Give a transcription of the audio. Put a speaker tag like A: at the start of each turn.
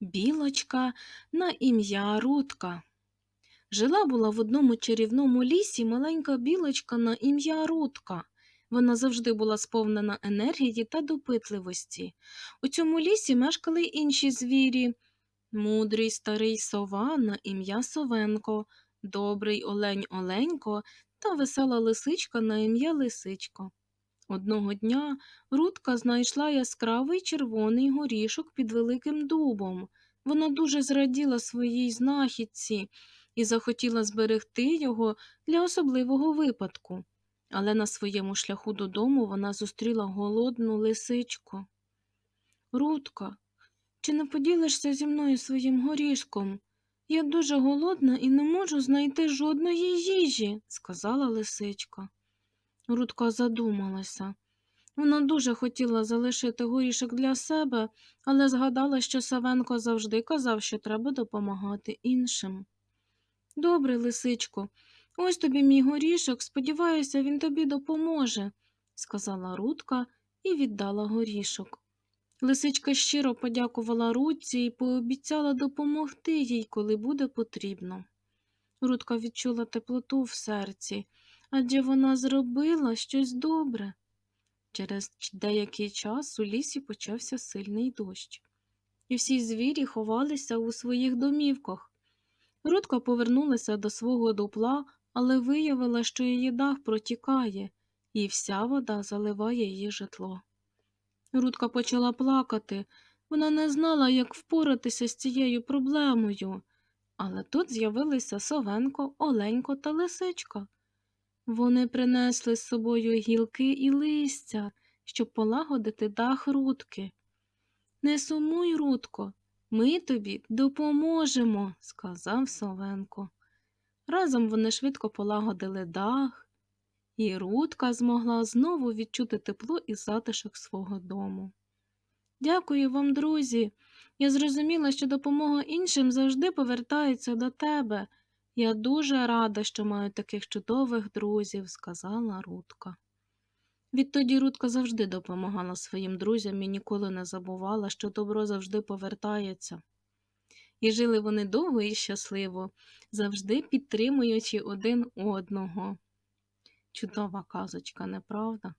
A: білочка на ім'я Рудка. Жила була в одному чарівному лісі маленька білочка на ім'я Рудка. Вона завжди була сповнена енергії та допитливості. У цьому лісі мешкали інші звірі. Мудрий старий сова на ім'я Совенко, добрий олень Оленько та весела лисичка на ім'я Лисичко. Одного дня Рудка знайшла яскравий червоний горішок під великим дубом. Вона дуже зраділа своїй знахідці і захотіла зберегти його для особливого випадку. Але на своєму шляху додому вона зустріла голодну лисичку. Рудка, чи не поділишся зі мною своїм горішком? Я дуже голодна і не можу знайти жодної їжі, сказала лисичка. Рудка задумалася. Вона дуже хотіла залишити горішок для себе, але згадала, що Савенко завжди казав, що треба допомагати іншим. Добре, лисичко, ось тобі мій горішок, сподіваюся, він тобі допоможе, сказала Рудка і віддала горішок. Лисичка щиро подякувала Рудці і пообіцяла допомогти їй, коли буде потрібно. Рудка відчула теплоту в серці, адже вона зробила щось добре. Через деякий час у лісі почався сильний дощ, і всі звірі ховалися у своїх домівках. Рудка повернулася до свого дупла, але виявила, що її дах протікає, і вся вода заливає її житло. Рудка почала плакати. Вона не знала, як впоратися з цією проблемою. Але тут з'явилися Совенко, Оленько та Лисичка. Вони принесли з собою гілки і листя, щоб полагодити дах Рудки. Не сумуй, Рудко, ми тобі допоможемо, сказав Совенко. Разом вони швидко полагодили дах, і Рудка змогла знову відчути тепло і затишок свого дому. Дякую вам, друзі. Я зрозуміла, що допомога іншим завжди повертається до тебе. Я дуже рада, що маю таких чудових друзів, сказала Рудка. Відтоді Рудка завжди допомагала своїм друзям і ніколи не забувала, що добро завжди повертається. І жили вони довго і щасливо, завжди підтримуючи один одного. Чудова казочка, неправда?